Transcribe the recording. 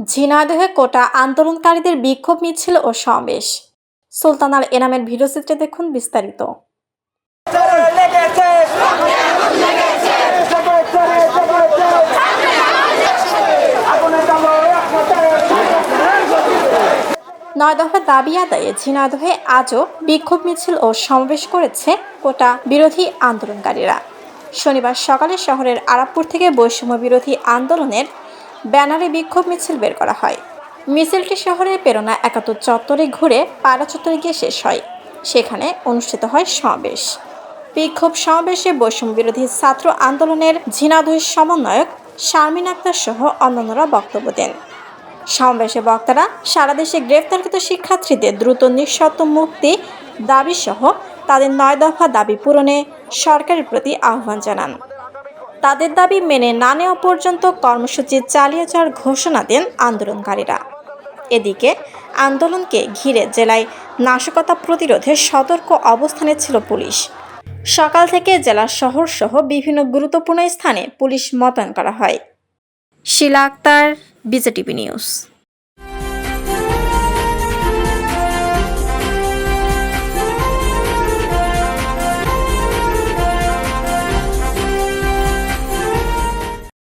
ঝিনাইদহে কোটা আন্দোলনকারীদের বিক্ষোভ মিছিল ও সমাবেশ। সুলতান আল এনামের ভিডিওচিত্রে দেখুন বিস্তারিত। নয় দফা দাবি আদায়ে ঝিনাইদহে আজও বিক্ষোভ মিছিল ও সমাবেশ করেছে কোটা বিরোধী আন্দোলনকারীরা। শনিবার সকালে শহরের আরাপপুর থেকে বৈষম্য বিরোধী আন্দোলনের ব্যানারে বিক্ষোভ মিছিল বের করা হয়। মিছিলটি শহরের প্রেরণা একাত্তর চত্বরে ঘুরে পাড়া চত্বরে গিয়ে শেষ হয়। সেখানে অনুষ্ঠিত হয় সমাবেশ। বিক্ষোভ সমাবেশে বৈষম্য বিরোধী ছাত্র আন্দোলনের ঝিনাইদহের সমন্বয়ক শারমিন আক্তার সহ অন্যান্যরা বক্তব্য দেন। সমাবেশে বক্তারা সারা দেশে গ্রেফতারকৃত শিক্ষার্থীদের দ্রুত নিঃশর্ত মুক্তি দাবি সহ তাদের নয় দফা দাবি পূরণে সরকারের প্রতি আহ্বান জানান। তাদের দাবি মেনে না নেওয়া পর্যন্ত কর্মসূচি চালিয়ে যাওয়ার ঘোষণা দেন আন্দোলনকারীরা। এদিকে আন্দোলনকে ঘিরে জেলায় নাশকতা প্রতিরোধে সতর্ক অবস্থানে ছিল পুলিশ। সকাল থেকে জেলা শহর সহ বিভিন্ন গুরুত্বপূর্ণ স্থানে পুলিশ মোতায়েন করা হয়। Shila Akhtar, BJTV news.